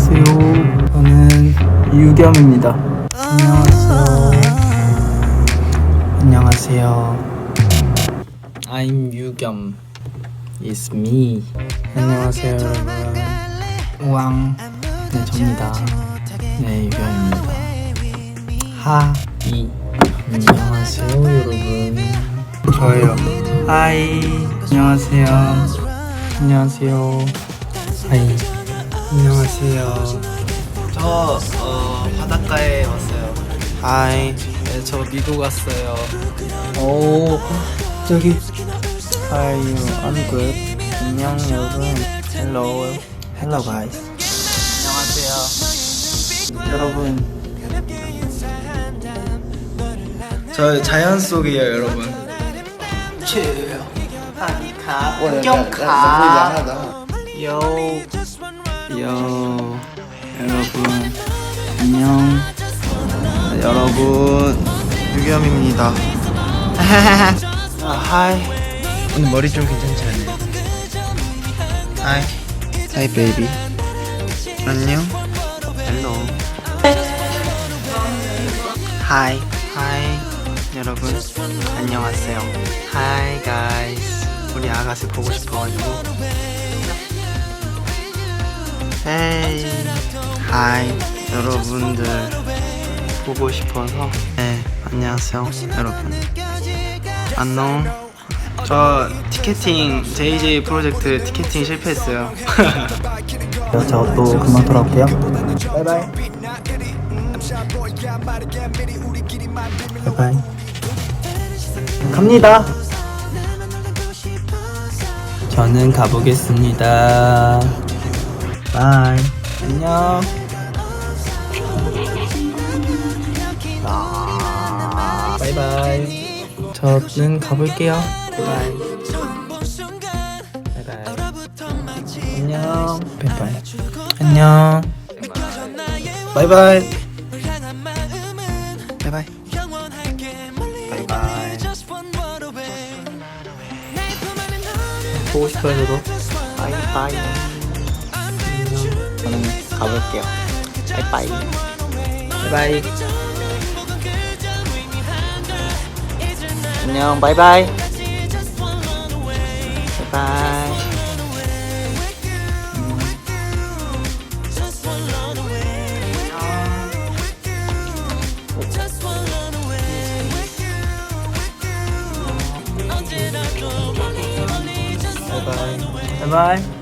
안녕하세요. 저는 유겸입니다. 안녕하세요. 안녕하세요. I'm 유겸. It's me. 안녕하세요, 여러분. 우왕. 네, 접니다. 네, 유겸입니다. 하 이. 안녕하세요, 여러분. 저예요. 하이. 안녕하세요. 안녕하세요. 하이. 안녕하세요. 저 어, 바닷가에 왔어요. 하이. 네, 저 미국 왔어요. 오, 저기. How are you? I'm good. 안녕, 여러분. Hello. Hello, guys. 안녕하세요. 여러분. 저 자연 속이에요, 여러분. 有 有여러분 안녕 여러분 유겸입니다. 아, 하이. 오늘 머리 좀 괜찮지 않아요? 하이. 하이 베이비. 안녕. 헬로. 하이. 하이. 여러분 안녕하세요. 하이 가이스. 우리 아가씨 보고 싶어가지고. 헤이. 하이. 여러분들 보고 싶어서. 네, 안녕하세요, 여러분. 안녕. 저 티켓팅 JJ 프로젝트 티켓팅 실패했어요. 저 또 금방 돌아올게요 바이바이 바이바이 갑니다 저는 가보겠습니다 바이 안녕. 아, 바이바이. 저는 가볼게요. 바이바이 바이바이 안녕. 바이바이 안녕. 바이바이 바이바이. 바이바이. 보고 싶어요 저도. 바이바이 저는 가볼게요 바이바이 바이바이 안녕 바이바이 바이바이 바이바이 바이바이